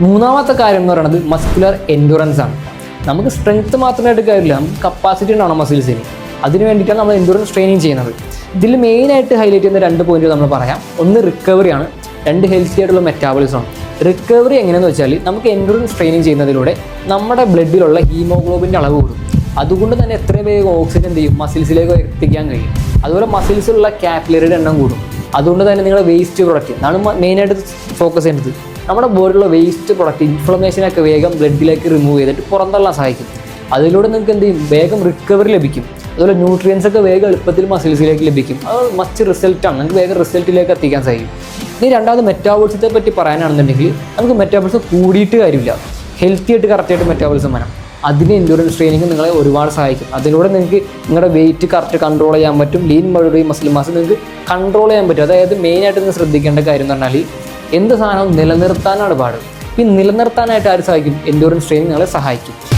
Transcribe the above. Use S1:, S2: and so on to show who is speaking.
S1: മൂന്നാമത്തെ കാര്യം എന്ന് പറയുന്നത് മസ്കുലർ എൻഡുറൻസ് ആണ്. നമുക്ക് സ്ട്രെങ്ത് മാത്രമായിട്ട് കാര്യമില്ല നമുക്ക് കപ്പാസിറ്റി ഉണ്ടാവണം മസിൽസിന് അതിന് വേണ്ടിയിട്ടാണ് നമ്മൾ എൻഡുറൻസ് ട്രെയിനിങ് ചെയ്യുന്നത്. ഇതിൽ മെയിനായിട്ട് ഹൈലൈറ്റ് ചെയ്യുന്ന രണ്ട് പോയിന്റ് നമ്മൾ പറയാം. ഒന്ന് റിക്കവറി ആണ്. രണ്ട് ഹെൽത്തി ആയിട്ടുള്ള മെറ്റാബോളിസം റിക്കവറി എങ്ങനെയാണെന്ന് വെച്ചാൽ നമുക്ക് എൻഡുറൻസ് ട്രെയിനിങ് ചെയ്യുന്നതിലൂടെ നമ്മുടെ ബ്ലഡിലുള്ള ഹീമോഗ്ലോബിന്റെ അളവ് കൂടും. അതുകൊണ്ട് തന്നെ എത്രയും വേഗം ഓക്സിജൻ എന്ത് ചെയ്യും? മസിൽസിലേക്ക് എത്തിക്കാൻ കഴിയും. അതുപോലെ മസിൽസിലുള്ള കാപ്പിലറിയുടെ എണ്ണം കൂടും. അതുകൊണ്ട് തന്നെ നിങ്ങളുടെ വേസ്റ്റ് പ്രൊഡക്റ്റ് അതാണ് മെയിനായിട്ട് ഫോക്കസ് ചെയ്യേണ്ടത് നമ്മുടെ ബോഡിയിലുള്ള വേസ്റ്റ് പ്രൊഡക്റ്റ് ഇൻഫ്ലമേഷനൊക്കെ വേഗം ബ്ലഡിലേക്ക് റിമൂവ് ചെയ്തിട്ട് പുറന്തള്ളാൻ സഹായിക്കും. അതിലൂടെ നിങ്ങൾക്ക് എന്ത് ചെയ്യും? വേഗം റിക്കവറി ലഭിക്കും. അതുപോലെ ന്യൂട്രിയൻസ് ഒക്കെ വേഗം എളുപ്പത്തിൽ മസിൽസിലേക്ക് ലഭിക്കും. അത് മസ്റ്റ് റിസൾട്ടാണ് നിങ്ങൾക്ക് വേഗം റിസൾട്ടിലേക്ക് എത്തിക്കാൻ സാധിക്കും ഇനി രണ്ടാമത് മെറ്റാബോളിസത്തെ പറ്റി പറയാനാണെന്നുണ്ടെങ്കിൽ നമുക്ക് മെറ്റാബോളിസം കൂടിയിട്ട് കാര്യമില്ല. ഹെൽത്തി ആയിട്ട് കറക്റ്റായിട്ട് മെറ്റാബോളിസം വേണം. അതിന് എൻഡുറൻസ് ട്രെയിനിങ് നിങ്ങളെ ഒരുപാട് സഹായിക്കും. അതിലൂടെ നിങ്ങൾക്ക് നിങ്ങളുടെ വെയിറ്റ് കറക്റ്റ് കൺട്രോൾ ചെയ്യാൻ പറ്റും. ലീൻ മഴയുടെ മസിൽ മാസ് നിങ്ങൾക്ക് കൺട്രോൾ ചെയ്യാൻ പറ്റും. അതായത് മെയിനായിട്ട് നിങ്ങൾ ശ്രദ്ധിക്കേണ്ട കാര്യം എന്ന് പറഞ്ഞാൽ എന്ത് സാധനവും നിലനിർത്താനാണ് പാട്. ഈ നിലനിർത്താനായിട്ട് ആര് സഹായിക്കും? എൻഡുറൻസ് ട്രെയിനിങ് നിങ്ങളെ സഹായിക്കും.